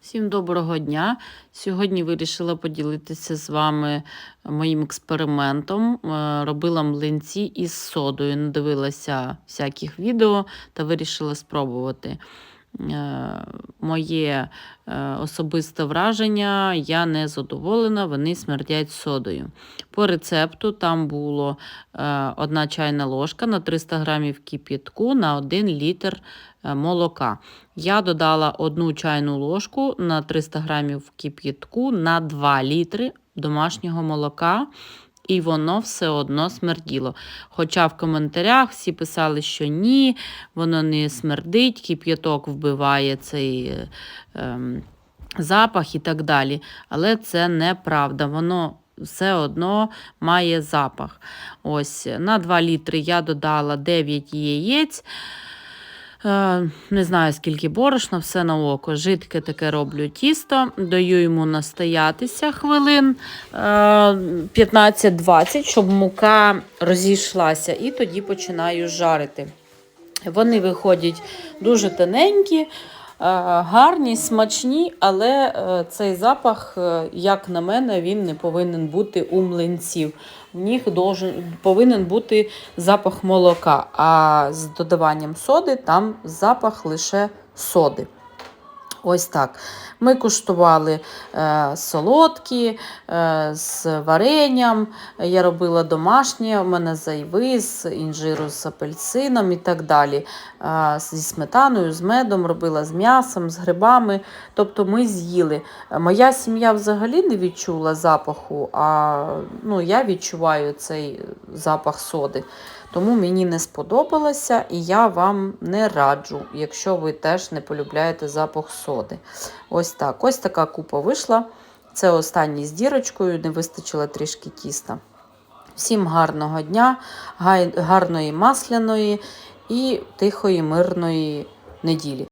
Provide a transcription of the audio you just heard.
Всім доброго дня. Сьогодні вирішила поділитися з вами моїм експериментом. Е, Робила млинці із содою. Надивилася всяких відео та вирішила спробувати. Е, Моє е, особисте враження, я не задоволена, вони смердять содою. По рецепту там було е, одна чайна ложка на 300 грамів кип'ятку на 1 літр молока. Я додала одну чайну ложку на 300 грамів кип'ятку на 2 літри домашнього молока. І воно все одно смерділо. Хоча в коментарях всі писали, що ні, воно не смердить, кип'яток вбиває цей ем, запах і так далі. Але це неправда. Воно все одно має запах. Ось На 2 літри я додала 9 яєць. Е, Не знаю, скільки борошна, все на око. Жидке таке роблю тісто, даю йому настоятися хвилин е, 15-20, щоб мука розійшлася, і тоді починаю жарити. Вони виходять дуже тоненькі, е, гарні, смачні, але е, цей запах, е, як на мене, він не повинен бути у млинців. В них повинен бути запах молока, а з додаванням соди там запах лише соди. Ось так. Ми куштували е, солодкі е, з варенням. Я робила домашнє, у мене зайви з інжиру з апельсином і так далі. Е, зі сметаною, з медом, робила з м'ясом, з грибами. Тобто ми з'їли. Моя сім'я взагалі не відчула запаху, а ну, я відчуваю цей запах соди. Тому мені не сподобалося, і я вам не раджу, якщо ви теж не полюбляєте запах соди. Ось так. Ось така купа вийшла. Це останній з дірочкою, не вистачило трішки тіста. Всім гарного дня, гарної масляної і тихої, мирної неділі.